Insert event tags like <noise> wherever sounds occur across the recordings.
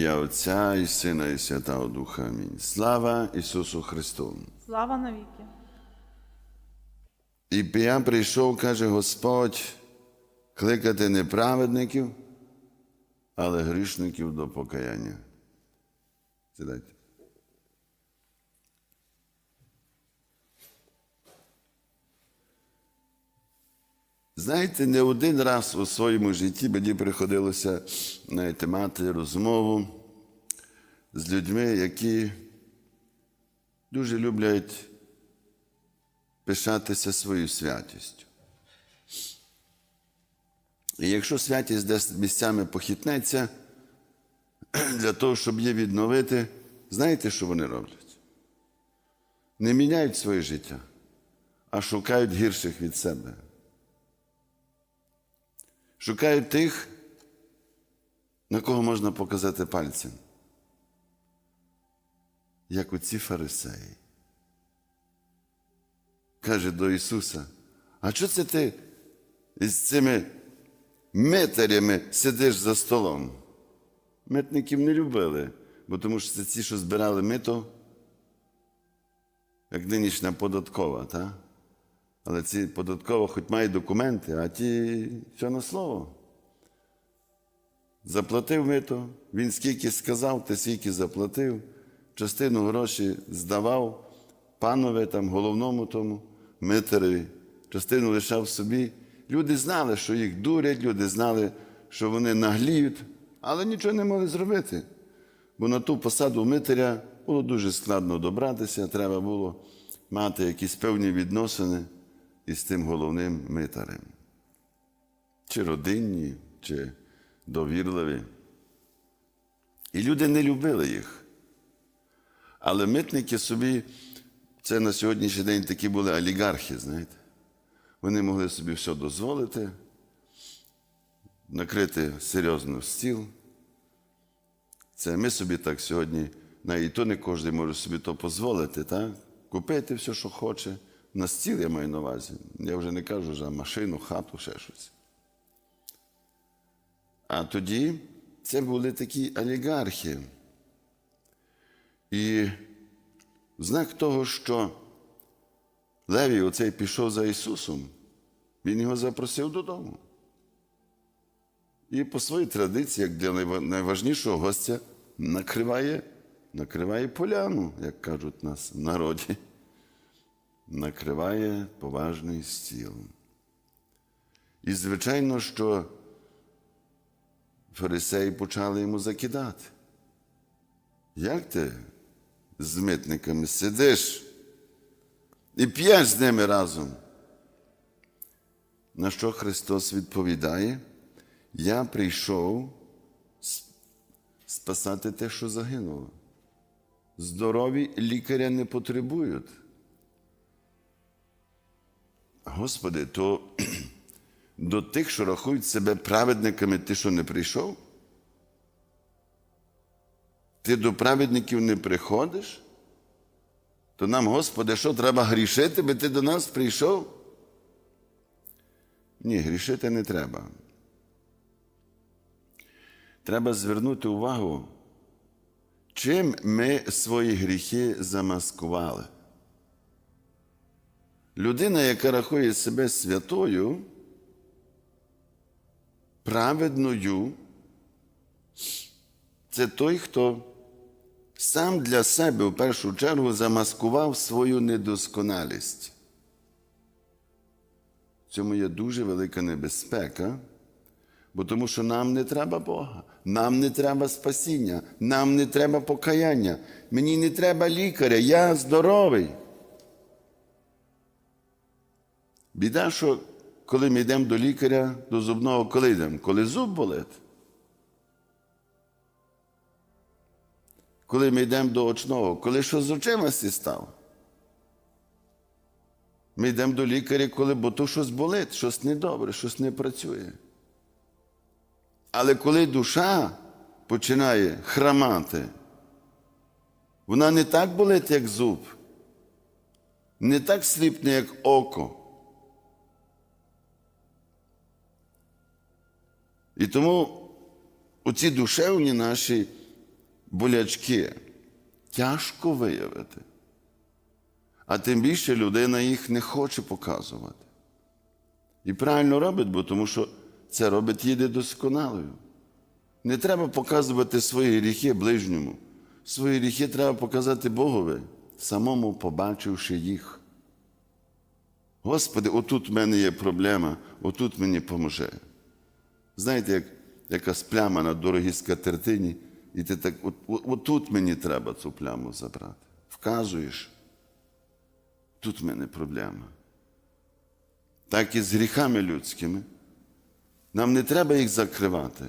ім'я Отця і Сина, і Святого Духа. Амінь. Слава Ісусу Христу! Слава навіки. І я прийшов, каже Господь, кликати не праведників, але грішників до покаяння. Сідайте. Знаєте, не один раз у своєму житті мені приходилося знаєте, мати розмову з людьми, які дуже люблять пишатися своєю святістю. І якщо святість десь місцями похитнеться, <clears throat> для того, щоб її відновити, знаєте, що вони роблять? Не міняють своє життя, а шукають гірших від себе. Шукають тих, на кого можна показати пальцем, як оці фарисеї. Каже до Ісуса, а що це ти із цими митарями сидиш за столом? Митників не любили, бо тому що це ті, що збирали мито, як нинішня податкова, та? Але ці податкова хоч мають документи, а ті все на слово. Заплатив мито, він скільки сказав, ти скільки заплатив, частину грошей здавав панове там, головному тому митареві, частину лишав собі. Люди знали, що їх дурять, люди знали, що вони нагліють, але нічого не могли зробити. Бо на ту посаду митаря було дуже складно добратися, треба було мати якісь певні відносини із тим головним митарем. Чи родинні, чи довірливі. І люди не любили їх. Але митники собі, це на сьогоднішній день такі були олігархи, знаєте. Вони могли собі все дозволити, накрити серйозно стіл. Це ми собі так сьогодні, навіть то не кожен може собі то дозволити, так? купити все, що хоче. На стіл я маю на увазі. Я вже не кажу за машину, хату, ще щось. А тоді це були такі олігархи. І в знак того, що Левій оцей пішов за Ісусом, він його запросив додому. І по своїй традиції, як для найважнішого гостя, накриває, накриває поляну, як кажуть нас в народі. Накриває поважний стіл. І, звичайно, що фарисеї почали йому закидати. Як ти з митниками сидиш і п'єш з ними разом? На що Христос відповідає? Я прийшов спасати те, що загинуло. Здорові лікаря не потребують. Господи, то до тих, що рахують себе праведниками, ти що не прийшов? Ти до праведників не приходиш? То нам, Господи, що треба грішити, би ти до нас прийшов? Ні, грішити не треба. Треба звернути увагу, чим ми свої гріхи замаскували. Людина, яка рахує себе святою, праведною, це той, хто сам для себе в першу чергу замаскував свою недосконалість. В цьому є дуже велика небезпека, бо тому що нам не треба Бога, нам не треба спасіння, нам не треба покаяння, мені не треба лікаря, я здоровий. Біда, що коли ми йдемо до лікаря, до зубного, коли йдемо? Коли зуб болить. Коли ми йдемо до очного, коли що з очима став. Ми йдемо до лікаря, коли бо то щось болить, щось недобре, щось не працює. Але коли душа починає храмати, вона не так болить, як зуб, не так сліпне, як око. І тому оці душевні наші болячки тяжко виявити. А тим більше людина їх не хоче показувати. І правильно робить, бо тому що це робить її недосконалою. Не треба показувати свої гріхи ближньому. Свої гріхи треба показати Богові, самому побачивши їх. Господи, отут в мене є проблема, отут мені поможе. Знаєте, як якась пляма на дорогій скатертині, і ти так, от, отут мені треба цю пляму забрати. Вказуєш, тут в мене проблема. Так і з гріхами людськими. Нам не треба їх закривати.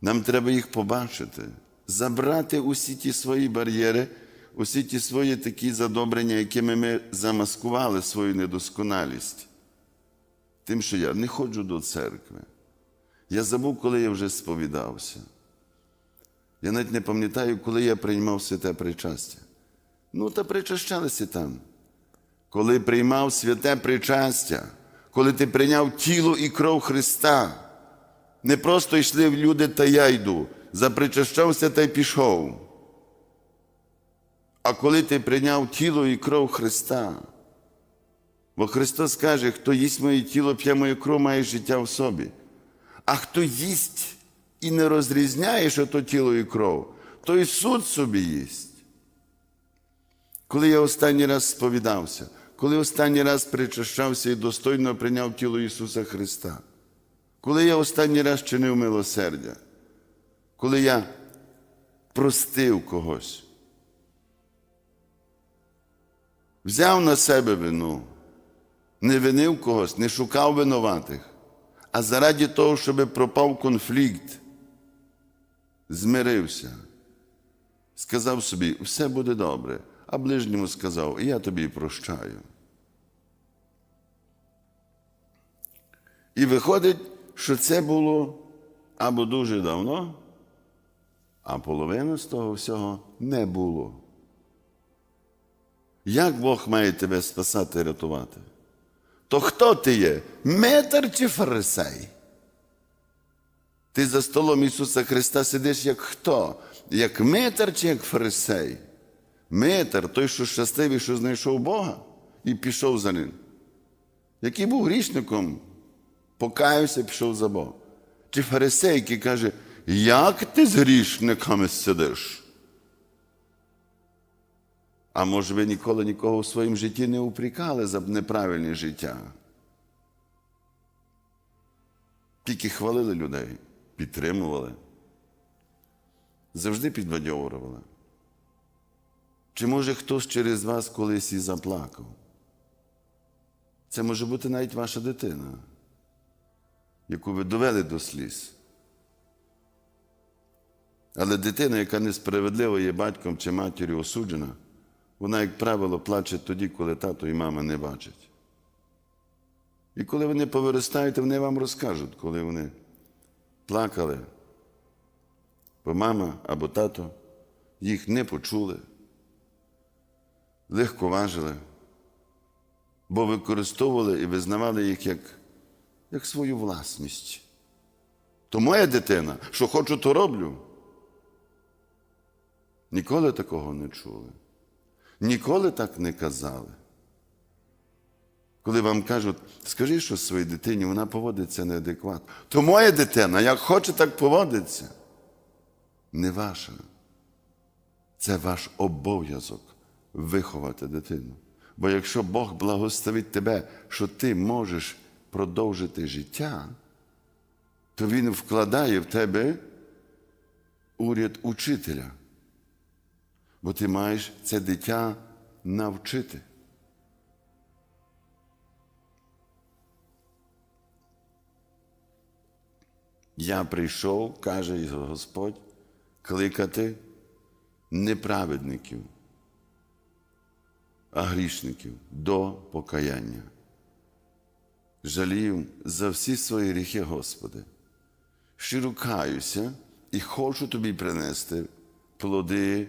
Нам треба їх побачити, забрати усі ті свої бар'єри, усі ті свої такі задобрення, якими ми замаскували свою недосконалість. Тим, що я не ходжу до церкви. Я забув, коли я вже сповідався. Я навіть не пам'ятаю, коли я приймав святе причастя. Ну, та причащалися там. Коли приймав святе причастя, коли ти прийняв тіло і кров Христа, не просто йшли в люди, та я йду, запричащався та й пішов. А коли ти прийняв тіло і кров Христа, бо Христос каже, хто їсть моє тіло, п'є моє кров, має життя в собі. А хто їсть і не розрізняє, що то тіло і кров, той суд собі їсть. Коли я останній раз сповідався, коли останній раз причащався і достойно прийняв тіло Ісуса Христа, коли я останній раз чинив милосердя, коли я простив когось, взяв на себе вину, не винив когось, не шукав винуватих, а заради того, щоб пропав конфлікт, змирився, сказав собі, все буде добре, а ближньому сказав, я тобі прощаю. І виходить, що це було або дуже давно, а половину з того всього не було. Як Бог має тебе спасати і рятувати? То хто ти є? Метр чи фарисей? Ти за столом Ісуса Христа сидиш як хто? Як метр чи як фарисей? Метр, той, що щасливий, що знайшов Бога і пішов за ним. Який був грішником, покаявся, пішов за Богом. Чи фарисей, який каже, як ти з грішниками сидиш? А може, ви ніколи нікого в своєму житті не упрекали за неправильне життя? Тільки хвалили людей, підтримували, завжди підбадьовували. Чи може хтось через вас колись і заплакав? Це може бути навіть ваша дитина, яку ви довели до сліз. Але дитина, яка несправедливо є батьком чи матір'ю осуджена, вона, як правило, плаче тоді, коли тато і мама не бачать. І коли вони повиростають, вони вам розкажуть, коли вони плакали, бо мама або тато їх не почули, легковажили, бо використовували і визнавали їх як, як свою власність. То моя дитина, що хочу, то роблю. Ніколи такого не чули. Ніколи так не казали. Коли вам кажуть, скажи що своїй дитині, вона поводиться неадекватно. То моя дитина, як хоче, так поводиться. Не ваша. Це ваш обов'язок виховати дитину. Бо якщо Бог благословить тебе, що ти можеш продовжити життя, то Він вкладає в тебе уряд учителя. Бо ти маєш це дитя навчити. Я прийшов, каже Господь, кликати не праведників, а грішників до покаяння. Жалію за всі свої гріхи, Господи. Щиро каюся і хочу тобі принести плоди